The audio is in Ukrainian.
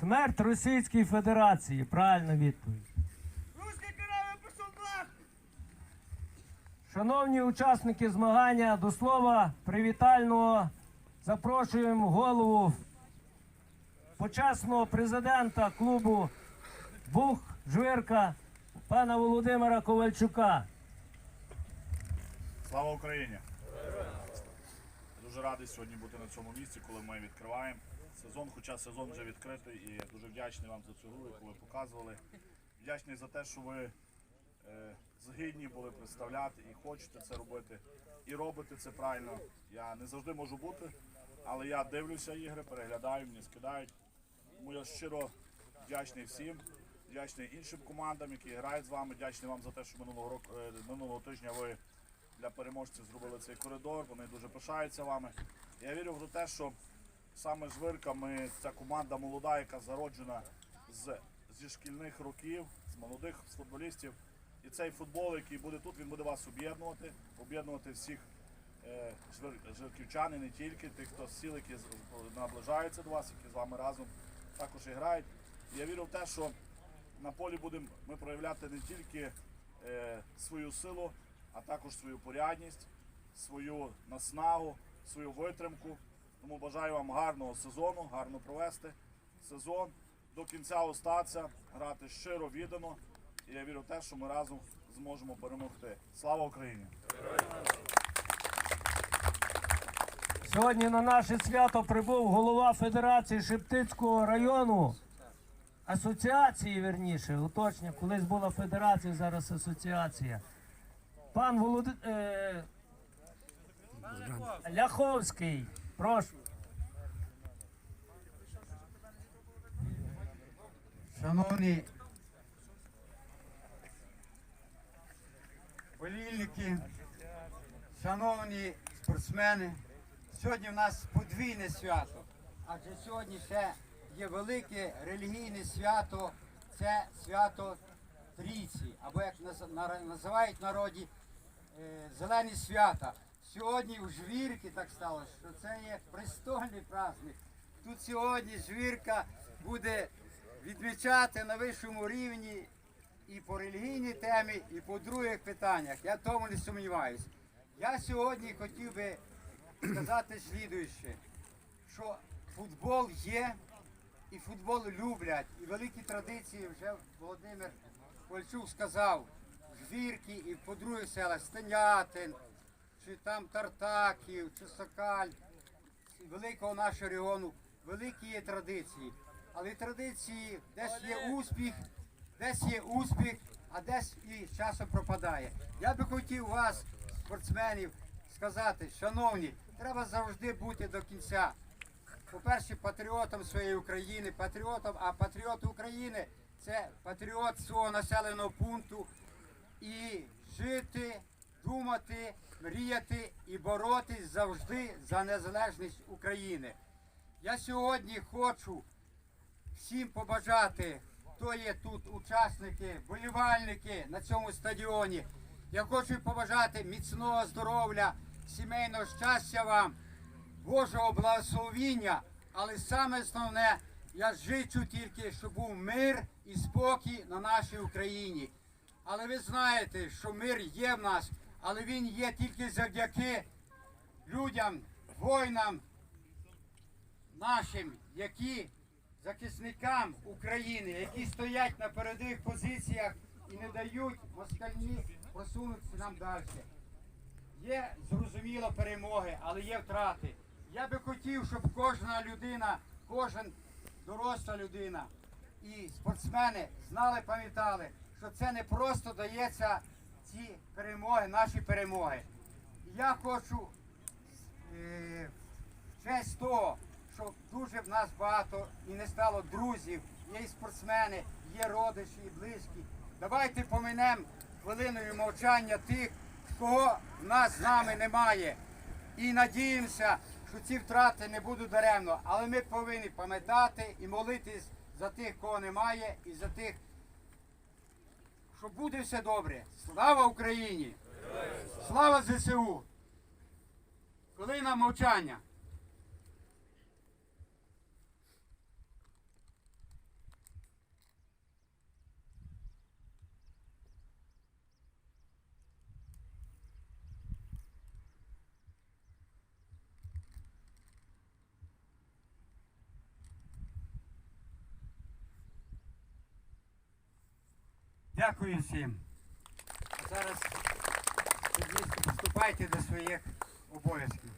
Смерть Російській Федерації. Правильна відповідь. Руський корабель пішов нахуй! Шановні учасники змагання, до слова привітального запрошуємо голову почесного президента клубу Бух Жвирка пана Володимира Ковальчука. Слава Україні! Дуже радий сьогодні бути на цьому місці, коли ми відкриваємо сезон, хоча сезон вже відкритий і дуже вдячний вам за цю гру, яку ви показували. Вдячний за те, що ви е, згідні були представляти і хочете це робити, і робите це правильно. Я не завжди можу бути, але я дивлюся ігри, переглядаю, мені скидають. Тому я щиро вдячний всім, вдячний іншим командам, які грають з вами. Вдячний вам за те, що минулого року е, минулого тижня ви для переможців зробили цей коридор. Вони дуже пишаються вами. Я вірю в те, що саме жвирка, ми ця команда молода, яка зароджена з, зі шкільних років, з молодих футболістів. І цей футбол, який буде тут, він буде вас об'єднувати, об'єднувати всіх е, жирківчан і не тільки тих, хто з сіл, які наближаються до вас, які з вами разом також і грають. І я вірю в те, що на полі будемо ми проявляти не тільки е, свою силу, а також свою порядність, свою наснагу, свою витримку. Тому бажаю вам гарного сезону, гарно провести сезон, до кінця остатися, грати щиро, віддано. І я вірю в те, що ми разом зможемо перемогти. Слава Україні! Сьогодні на наше свято прибув голова Федерації Шептицького району. Асоціації, верніше, уточнення, колись була федерація, зараз асоціація. Пан Волод... е... Ляховський, прошу. Шановні болільники, шановні спортсмени, сьогодні в нас подвійне свято, адже сьогодні ще є велике релігійне свято, це свято Трійці, або як називають народі е, зелені свята. Сьогодні у жвірки так сталося, що це є престольний праздник. Тут сьогодні жвірка буде відмічати на вищому рівні і по релігійній темі, і по других питаннях. Я тому не сумніваюся. Я сьогодні хотів би сказати слідуюче, що футбол є, і футбол люблять, і великі традиції вже Володимир Кольчук сказав, Жвірки і по других селах Стенятин, чи там Тартаків, чи Сокаль, великого нашого регіону, великі є традиції. Але традиції десь є успіх, десь є успіх, а десь і часом пропадає. Я би хотів вас, спортсменів, сказати, шановні, треба завжди бути до кінця. По-перше, патріотом своєї України, патріотом, а патріот України це патріот свого населеного пункту і жити, думати, мріяти і боротись завжди за незалежність України. Я сьогодні хочу всім побажати, хто є тут учасники, болівальники на цьому стадіоні. Я хочу побажати міцного здоров'я, сімейного щастя вам, Божого благословіння, але саме основне, я жичу тільки, щоб був мир і спокій на нашій Україні. Але ви знаєте, що мир є в нас, але він є тільки завдяки людям, воїнам нашим, які захисникам України, які стоять на передових позиціях і не дають москальні просунутися нам далі. Є зрозуміло перемоги, але є втрати. Я би хотів, щоб кожна людина, кожен доросла людина і спортсмени знали, пам'ятали, що це не просто дається ці перемоги, наші перемоги. Я хочу е, в честь того, що дуже в нас багато і не стало друзів, є і спортсмени, є родичі і близькі. Давайте поминемо хвилиною мовчання тих, кого в нас з нами немає. І надіємося, що ці втрати не будуть даремно. Але ми повинні пам'ятати і молитись за тих, кого немає, і за тих, що буде все добре. Слава Україні! Слава ЗСУ! Хвилина мовчання. Дякую всім. А зараз приступайте до своїх обов'язків.